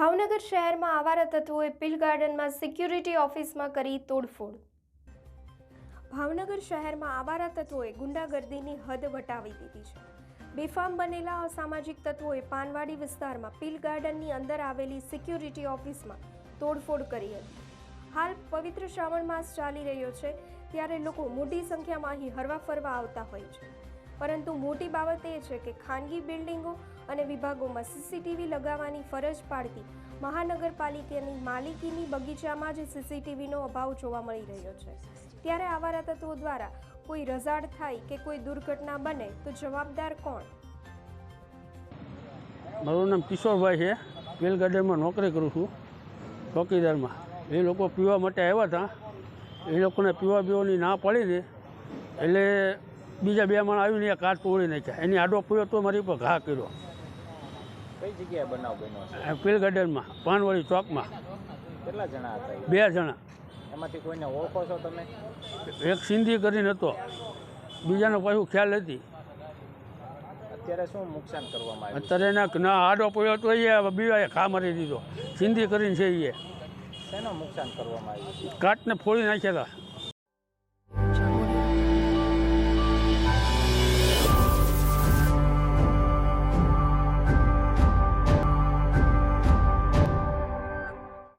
ભાવનગર શહેરમાં આવારા તત્વોએ પિલ ગાર્ડનમાં સિક્યુરિટી ઓફિસમાં કરી તોડફોડ. ભાવનગર શહેરમાં આવારા તત્વોએ ગુંડાગર્દીની હદ વટાવી દીધી છે. બેફામ બનેલા અસામાજિક તત્વોએ પાનવાડી વિસ્તારમાં પિલ ગાર્ડનની અંદર આવેલી સિક્યુરિટી ઓફિસમાં તોડફોડ કરી હતી. હાલ પવિત્ર શ્રાવણ માસ ચાલી રહ્યો છે, ત્યારે લોકો મોટી સંખ્યામાં અહીં હરવા ફરવા આવતા હોય છે. પરંતુ મોટી બાબત એ છે કે ખાનગી બિલ્ડિંગો અને વિભાગોમાં સીસીટીવી લગાવવાની ફરજ પાડતી મહાનગરપાલિકાની માલિકીની બગીચામાં જ સીસીટીવીનો અભાવ જોવા મળી રહ્યો છે. ત્યારે આવારા તત્વો દ્વારા કોઈ રઝાડ થાય કે કોઈ દુર્ઘટના બને તો જવાબદાર કોણ? મારું નામ કિશોરભાઈ છે. વેલ ગાર્ડનમાં નોકરી કરું છું. ચોકીદારમાં. એ લોકો પીવા માટે આવ્યા હતા. એ લોકોને પીવા પીવાની ના પડી ને એટલે બીજા બે માણસ આવીને એ કાર તોડી નાખ્યા. એની આડો પડ્યો તો મારી ઉપર ઘા કર્યો. કઈ જગ્યાએ બનાવ બન્યો પીલ ગાર્ડનમાં પાનવાડી ચોકમાં. કેટલા જણા હતા બે જણા. એમાંથી કોઈને ઓળખો છો તમે? એક સિંધી કરીને હતો. બીજાનો પાછું ખ્યાલ હતી અત્યારે શું નુકસાન કરવામાં આવ્યું અત્યારે એના ના આડો પડ્યો તો એ બીવાએ ઘા મારી દીધો. સિંધી કરીને છે એ. શેનો નુકસાન કરવામાં આવ્યું કાટને ફોડી નાખ્યા હતા.